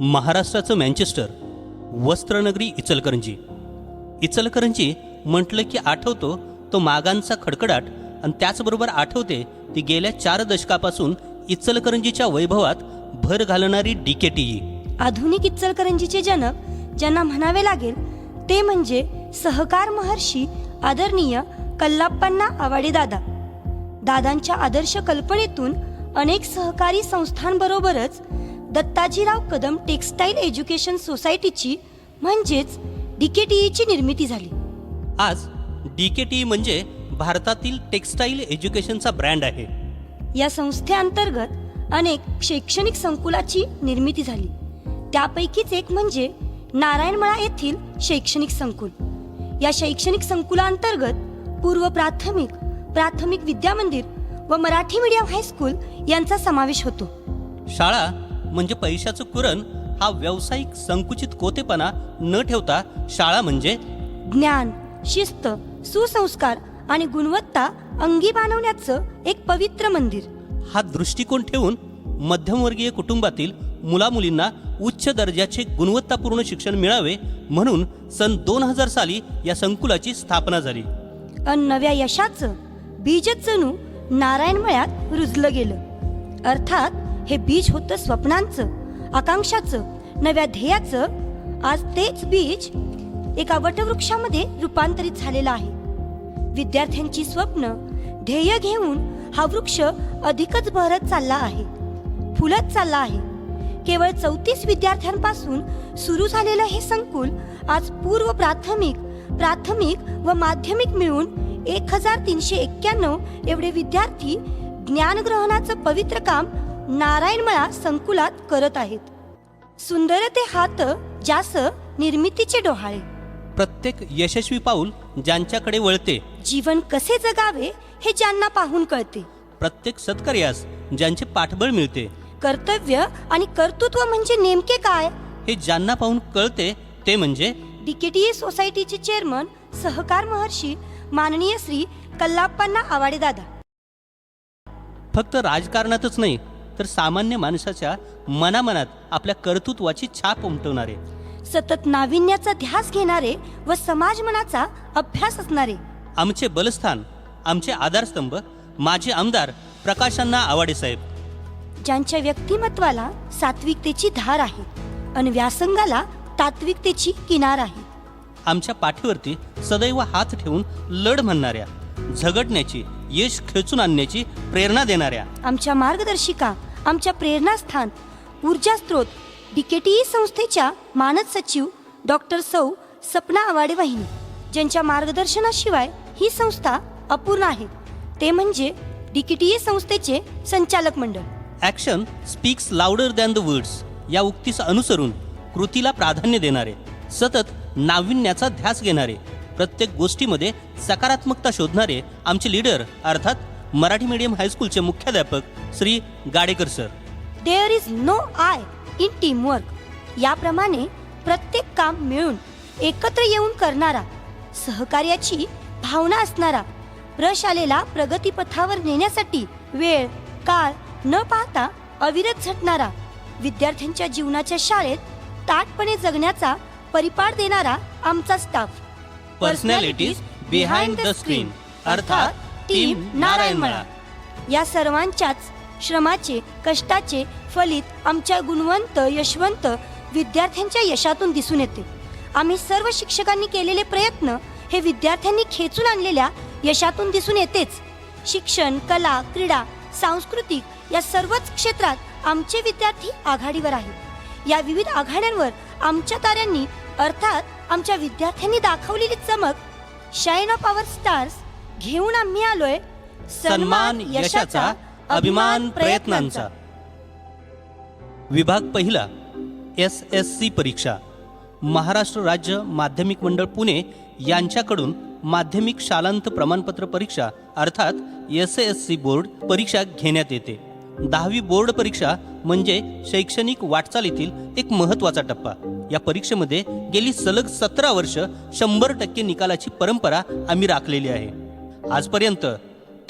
महाराष्ट्राचं मँचेस्टर वस्त्रनगरी इचलकरंजी. इचलकरंजी म्हटलं की आठवतो तो मागांचा खडखडाट आणि त्याचबरोबर आठवते ती गेल्या चार दशकापासून इचलकरंजीच्या वैभवात भर घालणारी डी के टी आधुनिक इचलकरंजीचे जनक ज्यांना म्हणावे लागेल ते म्हणजे सहकार महर्षी आदरणीय कल्लाप्पांना आवाडे दादा. दादांच्या आदर्श कल्पनेतून अनेक सहकारी संस्थांबरोबरच दत्ताजीराव कदम टेक्स्टाईल एज्युकेशन सोसायटीची म्हणजेच डीकेटीईची निर्मिती झाली. आज डी के टी म्हणजे भारतातील टेक्स्टाईल एज्युकेशनचा ब्रँड आहे. या संस्थेअंतर्गत अनेक शैक्षणिक संकुलाची निर्मिती झाली. त्यापैकीच एक म्हणजे नारायणमळा येथील शैक्षणिक संकुल. या शैक्षणिक संकुलांतर्गत पूर्व प्राथमिक प्राथमिक विद्यामंदिर व मराठी मीडियम हायस्कूल यांचा समावेश होतो. शाळा म्हणजे पैशाचं कुरण हा व्यावसायिक संकुचित कोतेपणा न ठेवता शाळा म्हणजे ज्ञान शिस्त सुसंस्कार आणि गुणवत्ता अंगी बाणवण्याचं एक पवित्र मंदिर. हा दृष्टिकोन ठेवून मध्यमवर्गीय कुटुंबातील मुलामुलींना उच्च दर्जाचे गुणवत्तापूर्ण शिक्षण मिळावे म्हणून सन दोन हजार साली या संकुलाची स्थापना झाली. अन नव्या यशाचं बीजच जणू नारायणमळ्यात रुजलं गेलं. अर्थात हे बीज होतं स्वप्नांचं आकांक्षाचं नव्या ध्येयाचं. आज तेच बीज एका वटवृक्षामध्ये रूपांतरित झालेलं आहे. विद्यार्थ्यांची स्वप्न ध्येय घेऊन हा वृक्ष अधिकच बहरत चालला आहे फुलत चालला आहे. केवळ चौतीस विद्यार्थ्यांपासून सुरू झालेलं हे संकुल आज पूर्व प्राथमिक प्राथमिक व माध्यमिक मिळून एक हजार तीनशे एक्क्याण्णव एवढे विद्यार्थी ज्ञानग्रहणाचं पवित्र काम नारायणमळा संकुलात करत आहेत. सुंदर ते हात जास निर्मितीचे डोहाळे. प्रत्येक यशस्वी पाऊल ज्यांच्याकडे वळते. जीवन कसे जगावे हे ज्यांना पाहून कळते. प्रत्येक सत्कार्यास ज्यांचे पाठबळ मिळते. कर्तव्य आणि कर्तृत्व म्हणजे नेमके काय? हे ज्यांना पाहून कळते ते म्हणजे डीकेटीए सोसायटीचे चेअरमन सहकार महर्षी माननीय श्री कल्लाप्पांना आवाडे दादा. फक्त राजकारणातच नाही तर सामान्य माणसाच्या मनामनात आपल्या कर्तृत्वाची छाप उमटवणारे. सतत नाविन्याचा ध्यास घेणारे व समाज मनाचा अभ्यास असणारे. आमचे बलस्थान आमचे आधारस्तंभ माझे आमदार प्रकाशांना आवाडे साहेब. ज्यांच्या व्यक्तिमत्वाला सात्विकतेची धार आहे आणि व्यासंगाला तात्विकतेची किनार आहे. आमच्या पाठीवरती सदैव हात ठेवून लढ म्हणणाऱ्या झगडण्याची यश खेचून आणण्याची प्रेरणा देणाऱ्या. आमच्या मार्गदर्शिका आमच्या प्रेरणास्थान ऊर्जा स्त्रोत डीकेटीई संस्थेच्या मानद सचिव डॉक्टर सौ सपना आवाडे वाहिनी ज्यांच्या मार्गदर्शनाशिवाय ही संस्था अपूर्ण आहे. ते म्हणजे डीकेटीई संस्थेचे संचालक मंडळ. Action speaks louder than the words या उक्तीस अनुसरून कृतीला प्राधान्य देणारे सतत नाविन्याचा ध्यास घेणारे प्रत्येक गोष्टीमध्ये सकारात्मकता शोधणारे आमचे लीडर अर्थात मराठी मीडियम हायस्कूलचे मुख्याध्यापक Shri Gadekar sir there is no I in teamwork याप्रमाणे प्रत्येक काम मिळून एकत्र येऊन करणारा सहकार्याची भावना असणारा प्रशालेला प्रगतीपथावर नेण्यासाठी वेळ काळ न पाहता अविरत झटणारा विद्यार्थ्यांच्या जीवनाच्या शाळेत ताटपणे जगण्याचा परिपाठ देणारा आमचा staff personalities behind the screen अर्थात टीम नारायणमळा या सर्वांच्याच श्रमाचे कष्टाचे फलित आमच्या गुणवंत यशवंत विद्यार्थ्यांच्या यशातून दिसून येते. आम्ही सर्व शिक्षकांनी केलेले प्रयत्न हे विद्यार्थ्यांनी खेचून आणलेल्या यशातून दिसून येतेच. शिक्षण कला क्रीडा सांस्कृतिक या सर्वच क्षेत्रात आमचे विद्यार्थी आघाडीवर आहेत. या विविध आघाड्यांवर आमच्या ताऱ्यांनी अर्थात आमच्या विद्यार्थ्यांनी दाखवलेली चमक शाईन ऑफ आवर स्टार्स घेऊन आम्ही आलोय सन्मान यशाचा अभिमान प्रयत्नांचा. विभाग पहिला एस एस सी परीक्षा. महाराष्ट्र राज्य माध्यमिक मंडळ पुणे यांच्याकडून माध्यमिक शालांत प्रमाणपत्र परीक्षा अर्थात एस एस सी बोर्ड परीक्षा घेण्यात येते. दहावी बोर्ड परीक्षा म्हणजे शैक्षणिक वाटचालीतील एक महत्त्वाचा टप्पा. या परीक्षेमध्ये गेली सलग सतरा वर्ष शंभर टक्के निकालाची परंपरा आम्ही राखलेली आहे. आजपर्यंत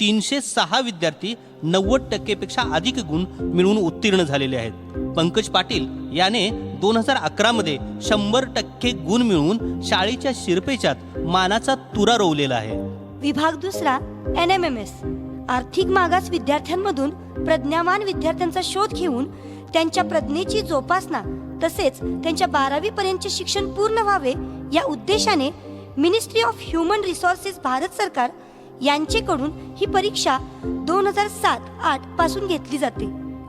तीनशे सहा विद्यार्थी नव्वद टक्केपेक्षा अधिक गुण मिळवून उत्तीर्ण झालेले आहेत. पंकज पाटील याने दोन हजार अकरामध्ये शंभर टक्के गुण मिळवून शाळेच्या शिरपेच्यात मानाचा तुरा रोवलेला आहे. विभाग दुसरा एन एम एम एस. आर्थिक मागास विद्यार्थ्यांमधून प्रज्ञावान विद्यार्थ्यांचा शोध घेऊन त्यांच्या प्रज्ञेची जोपासना तसेच त्यांच्या बारावी पर्यंतचे शिक्षण पूर्ण व्हावे या उद्देशाने ministry of human resources Bharat सरकार यांचेकडून ही परीक्षा दोन हजार सात आठपासून घेतली जाते.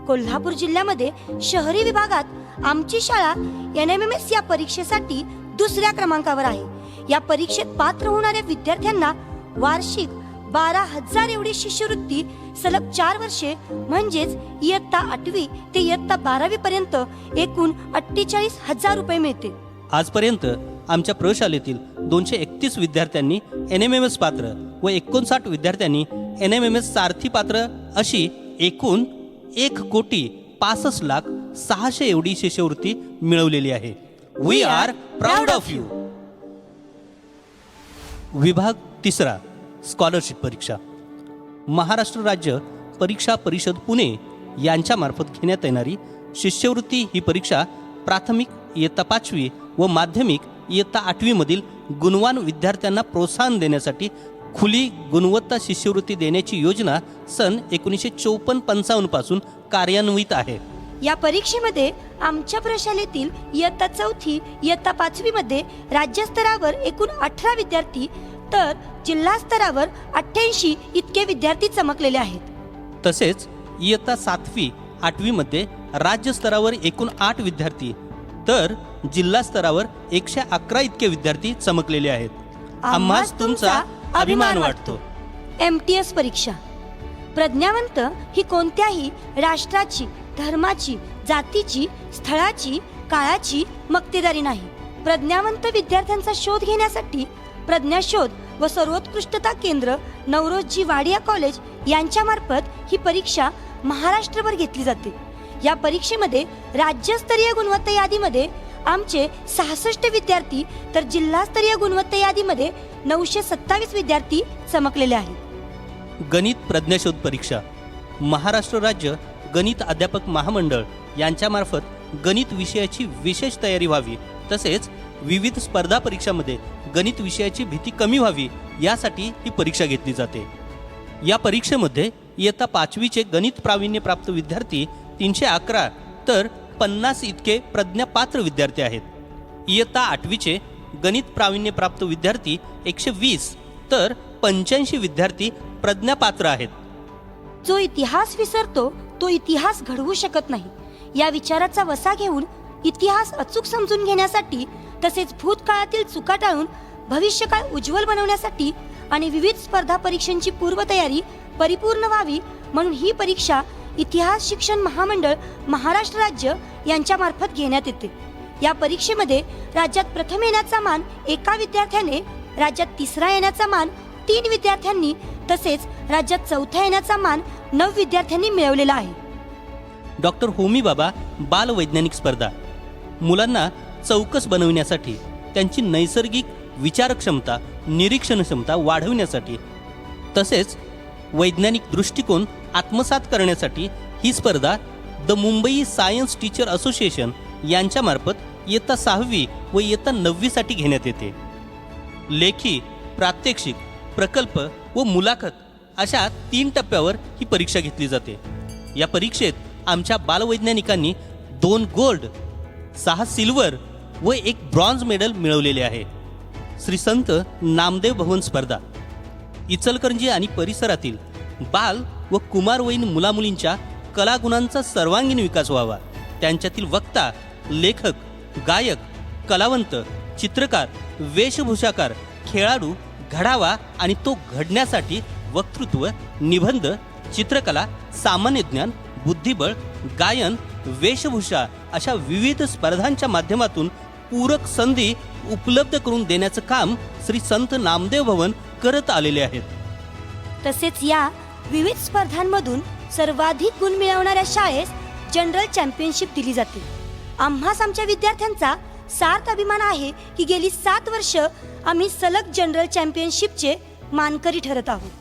कोल्हापूर जिल्ह्यामध्ये शहरी विभागात आमची शाळा एन एम एम एस या परीक्षेसाठी दुसऱ्या क्रमांकावर आहे. या परीक्षेत पात्र होणाऱ्या विद्यार्थ्यांना वार्षिक बारा हजार एवढी शिष्यवृत्ती सलग चार वर्षे म्हणजेच इयत्ता आठवी ते इयत्ता बारावी पर्यंत एकूण अठ्ठेचाळीस हजार रुपये मिळते. आजपर्यंत आमच्या प्रशालेतील दोनशे एकतीस विद्यार्थ्यांनी एन एम एम एस पात्र व एकोणसाठ विद्यार्थ्यांनी N M M S Sarathi पात्र अशी एकूण एक कोटी पासष्ट लाख सहाशे एवढी शिष्यवृत्ती मिळवलेली आहे. We are proud of you विभाग तिसरा स्कॉलरशिप परीक्षा. महाराष्ट्र राज्य परीक्षा परिषद पुणे यांच्यामार्फत घेण्यात येणारी शिष्यवृत्ती ही परीक्षा प्राथमिक इयत्ता पाचवी व माध्यमिक इयत्ता आठवीमधील गुणवान विद्यार्थ्यांना प्रोत्साहन देण्यासाठी खुली गुणवत्ता शिष्यवृत्ती देण्याची योजना सन एकोणीसशे चौपन्न पंचावन्नपासून कार्यान्वित आहे. या परीक्षेमध्ये आमच्या प्रशालेतील इयत्ता चौथी इयत्ता पाचवी मध्ये राज्यस्तरावर एकूण अठरा विद्यार्थी तर जिल्हा स्तरावर अठ्ठ्याऐंशी इतके विद्यार्थी चमकलेले आहेत. तसेच इयत्ता सातवी आठवीमध्ये राज्य स्तरावर एकूण आठ विद्यार्थी तर जिल्हा स्तरावर एकशे अकरा इतके विद्यार्थी चमकलेले आहेत. आम्हास तुमचा अभिमान वाटतो. एम टी एस परीक्षा. प्रज्ञावंत ही कोणत्याही राष्ट्राची धर्माची जातीची स्थळाची काळाची मक्तेदारी नाही. प्रज्ञावंत विद्यार्थ्यांचा शोध घेण्यासाठी प्रज्ञाशोध व सर्वोत्कृष्टता केंद्र नवरोजी वाडिया कॉलेज यांच्यामार्फत ही परीक्षा महाराष्ट्रभर घेतली जाते. या परीक्षेमध्ये राज्यस्तरीय गुणवत्ता यादीमध्ये आमचे सहासष्ट विद्यार्थी तर जिल्हास्तरीय गुणवत्ता यादीमध्ये नऊशे सत्तावीस विद्यार्थी चमकलेले आहेत. गणित प्रज्ञाशोध परीक्षा. महाराष्ट्र राज्य गणित अध्यापक महामंडळ यांच्यामार्फत गणित विषयाची विशेष तयारी व्हावी तसेच विविध स्पर्धा परीक्षामध्ये गणित विषयाची भीती कमी व्हावी यासाठी ही परीक्षा घेतली जाते. या परीक्षेमध्ये इयत्ता पाचवीचे गणित प्रावीण्य प्राप्त विद्यार्थी तीनशे अकरा तर पन्नास इतके प्रज्ञापात्र विद्यार्थी आहेत. इयत्ता आठवीचे गणित प्रावीण्य प्राप्त विद्यार्थी एकशे वीस तर पंच्याऐंशी विद्यार्थी प्रज्ञापात्र आहेत. जो इतिहास विसरतो तो इतिहास घडवू शकत नाही. या विचाराचा वसा घेऊन इतिहास अचूक समजून घेण्यासाठी तसेच भूतकाळातील चुका टाळून भविष्यकाळ उज्ज्वल बनवण्यासाठी आणि विविध स्पर्धा परीक्षांची पूर्वतयारी परिपूर्ण व्हावी म्हणून ही परीक्षा इतिहास शिक्षण महामंडळ महाराष्ट्र राज्य यांच्यामार्फत घेण्यात येते. या परीक्षेमध्ये राज्यात प्रथम येण्याचा मान एका विद्यार्थ्याने राज्यात तिसरा येण्याचा मान तीन विद्यार्थ्यांनी तसेच राज्यात चौथ्या येण्याचा मान नऊ विद्यार्थ्यांनी मिळवलेला आहे. डॉक्टर होमी बाबा बालवैज्ञानिक स्पर्धा. मुलांना चौकस बनवण्यासाठी त्यांची नैसर्गिक विचारक्षमता निरीक्षण क्षमता वाढवण्यासाठी तसेच वैज्ञानिक दृष्टिकोन आत्मसात करण्यासाठी ही स्पर्धा the Mumbai science teacher association यांच्यामार्फत इयत्ता सहावी व इयत्ता नववीसाठी घेण्यात येते. लेखी प्रात्यक्षिक प्रकल्प व मुलाखत अशा तीन टप्प्यावर ही परीक्षा घेतली जाते. या परीक्षेत आमच्या बालवैज्ञानिकांनी दोन गोल्ड सहा सिल्वर व एक ब्रॉन्झ मेडल मिळवलेले आहे. श्री संत नामदेव भवन स्पर्धा. इचलकरंजी आणि परिसरातील बाल व कुमारवयीन मुलामुलींच्या कलागुणांचा सर्वांगीण विकास व्हावा. त्यांच्यातील वक्ता लेखक गायक कलावंत चित्रकार वेशभूषाकार खेळाडू घडावा आणि तो घडण्यासाठी वक्तृत्व निबंध चित्रकला सामान्य ज्ञान बुद्धिबळ गायन वेशभूषा अशा विविध स्पर्धांच्या माध्यमातून पूरक संधी उपलब्ध करून देण्याचं काम श्री संत नामदेव भवन करत आलेले आहेत. तसेच या विविध स्पर्धांमधून सर्वाधिक गुण मिळवणाऱ्या शाळेस जनरल चॅम्पियनशिप दिली जाते. आम्हास आमच्या विद्यार्थ्यांचा सार्थ अभिमान आहे की गेली सात वर्ष आम्ही सलग जनरल चॅम्पियनशिपचे मानकरी ठरत आहोत.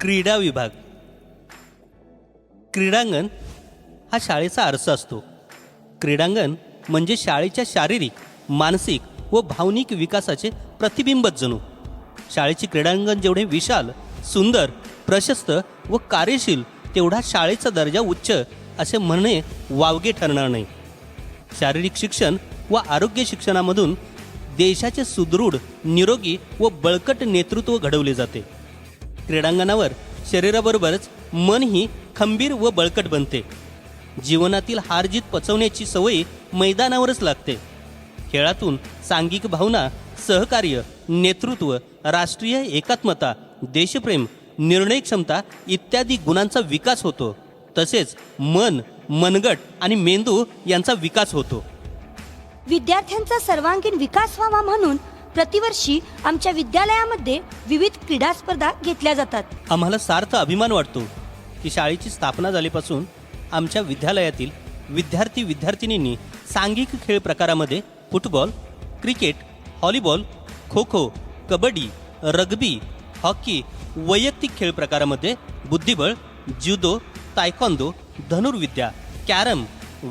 क्रीडा विभाग. क्रीडांगण हा शाळेचा आरसा असतो. क्रीडांगण म्हणजे शाळेच्या शारीरिक मानसिक व भावनिक विकासाचे प्रतिबिंबच जणू शाळेचे क्रीडांगण जेवढे विशाल सुंदर प्रशस्त व कार्यशील तेवढा शाळेचा दर्जा उच्च असे म्हणणे वावगे ठरणार नाही. शारीरिक शिक्षण व आरोग्य शिक्षणामधून देशाचे सुदृढ निरोगी व बळकट नेतृत्व घडवले जाते. क्रीडांगणावर शरीराबरोबरच मनही खंबीर व बळकट बनते. जीवनातील हारजीत पचवण्याची सवय मैदानावरच लागते. खेळातून सांघिक भावना सहकार्य नेतृत्व राष्ट्रीय एकात्मता देशप्रेम निर्णय क्षमता इत्यादी गुणांचा विकास होतो. तसेच मन मनगट आणि मेंदू यांचा विकास होतो. विद्यार्थ्यांचा सर्वांगीण विकास व्हावा म्हणून प्रतिवर्षी आमच्या विद्यालयामध्ये विविध क्रीडा स्पर्धा घेतल्या जातात. आम्हाला सार्थ अभिमान वाटतो की शाळेची स्थापना झाल्यापासून आमच्या विद्यालयातील विद्यार्थी विद्यार्थिनींनी सांघिक खेळ प्रकारामध्ये football cricket volleyball kho kho kabaddi rugby hockey वैयक्तिक खेळ प्रकारामध्ये बुद्धिबळ ज्युदो तायकॉन्दो धनुर्विद्या कॅरम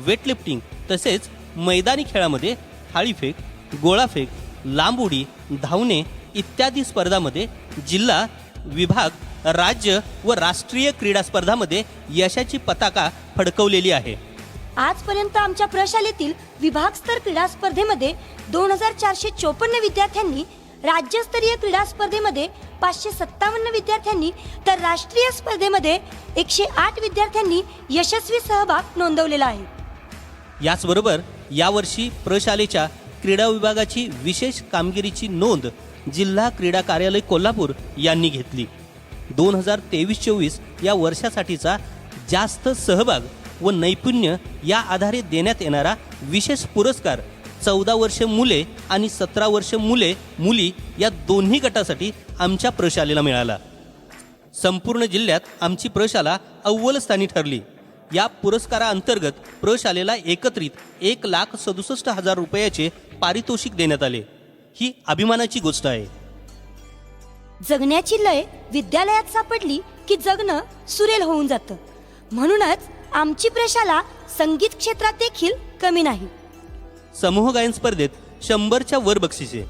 वेटलिफ्टिंग तसेच मैदानी खेळामध्ये थाळीफेक गोळाफेक लांब उडी धावणे इत्यादी स्पर्धामध्ये जिल्हा विभाग राज्य व राष्ट्रीय क्रीडा स्पर्धामध्ये यशाची पताका फडकवलेली आहे. आजपर्यंत आमच्या प्रशालेतील विभागस्तर क्रीडा स्पर्धेमध्ये दोन हजार चारशे चोपन्न विद्यार्थ्यांनी राज्यस्तरीय क्रीडा स्पर्धेमध्ये पाचशे सत्तावन्न विद्यार्थ्यांनी तर राष्ट्रीय स्पर्धेमध्ये एकशे आठ विद्यार्थ्यांनी यशस्वी सहभाग नोंदवलेला आहे. याचबरोबर यावर्षी प्रशालेच्या क्रीडा विभागाची विशेष कामगिरीची नोंद जिल्हा क्रीडा कार्यालय कोल्हापूर यांनी घेतली. दोन हजार तेवीस चोवीस या वर्षासाठीचा जास्त सहभाग व नैपुण्य या आधारे देण्यात येणारा विशेष पुरस्कार चौदा वर्ष मुले आणि सतरा वर्ष मुले मुली या दोन्ही गटासाठी आमच्या प्रशालेला मिळाला. संपूर्ण जिल्ह्यात आमची प्रशाला अव्वल स्थानी ठरली. या पुरस्काराअंतर्गत प्रशालेला एकत्रित एक लाख सदुसष्ट हजार रुपयाचे पारितोषिक देण्यात आले. ही अभिमानाची गोष्ट आहे. जगण्याची लय विद्यालयात सापडली की जगणं सुरेल होऊन जातं. म्हणूनच आमची प्रशाला संगीत क्षेत्रात देखील कमी नाही. समूह गायन स्पर्धेत शंभरच्या वर बक्षिसे.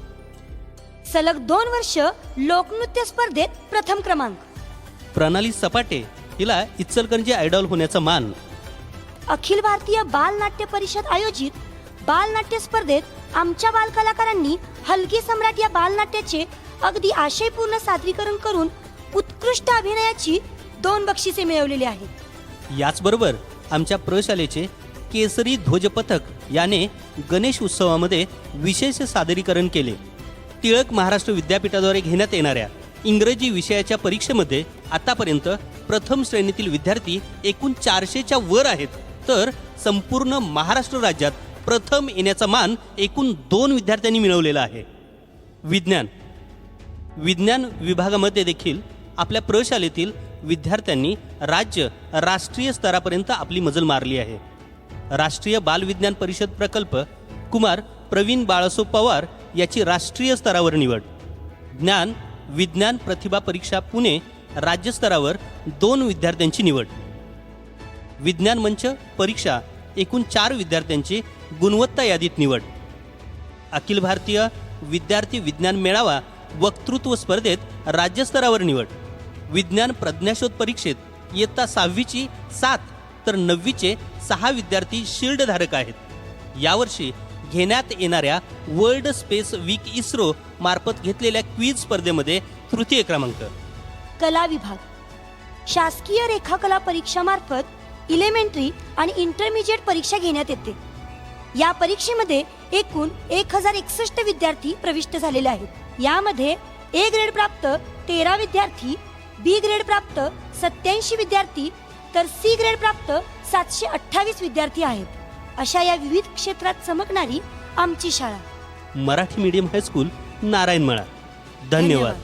सलग दोन वर्ष लोकनृत्य स्पर्धेत प्रथम क्रमांक. प्रणाली सपाटे हिला इचलकरंजी आयडॉल होण्याचा मान. अखिल भारतीय बाल नाट्य परिषद आयोजित बाल नाट्य स्पर्धेत आमच्या बालकलाकारांनी हलगी सम्राट या बालनाट्याचे अगदी आशयपूर्ण सादरीकरण करून उत्कृष्ट अभिनयाची दोन बक्षिसे मिळवलेली आहेत. याचबरोबर आमच्या प्रशालेचे केसरी ध्वज पथक याने गणेश उत्सवामध्ये विशेष सादरीकरण केले. टिळक महाराष्ट्र विद्यापीठाद्वारे घेण्यात येणाऱ्या इंग्रजी विषयाच्या परीक्षेमध्ये आतापर्यंत प्रथम श्रेणीतील विद्यार्थी एकूण चारशेच्या वर आहेत. तर संपूर्ण महाराष्ट्र राज्यात प्रथम येण्याचा मान एकूण दोन विद्यार्थ्यांनी मिळवलेला आहे. विज्ञान. विज्ञान विभागामध्ये देखील आपल्या प्रशालेतील विद्यार्थ्यांनी राज्य राष्ट्रीय स्तरापर्यंत आपली मजल मारली आहे. राष्ट्रीय बालविज्ञान परिषद प्रकल्प कुमार प्रवीण बाळासो पवार याची राष्ट्रीय स्तरावर निवड. ज्ञान विज्ञान प्रतिभा परीक्षा पुणे राज्यस्तरावर दोन विद्यार्थ्यांची निवड. विज्ञान मंच परीक्षा एकूण चार विद्यार्थ्यांची गुणवत्ता यादीत निवड. अखिल भारतीय विद्यार्थी विज्ञान मेळावा वक्तृत्व स्पर्धेत राज्यस्तरावर निवड. विज्ञान प्रज्ञाशोध परीक्षेत इयत्ता सहावीची सात तर नववीचे सहा विद्यार्थी शिल्ड धारक आहेत. यावर्षी घेण्यात येणाऱ्या वर्ल्ड स्पेस वीक इस्रो मार्फत घेतलेल्या क्वीज स्पर्धेमध्ये तृतीय क्रमांक. कला विभाग. शासकीय रेखाकला परीक्षामार्फत इलेमेंटरी आणि इंटरमिजिएट परीक्षा घेण्यात येते. या परीक्षेमध्ये एकूण एक हजार एकसष्ट विद्यार्थी प्रविष्ट झालेले आहेत. यामध्ये ए ग्रेड प्राप्त तेरा विद्यार्थी बी ग्रेड प्राप्त सत्याऐंशी विद्यार्थी तर सी ग्रेड प्राप्त सातशे अठ्ठावीस विद्यार्थी आहेत. अशा या विविध क्षेत्रात चमकणारी आमची शाळा. मराठी मीडियम हायस्कूल नारायणमळा धन्यवाद.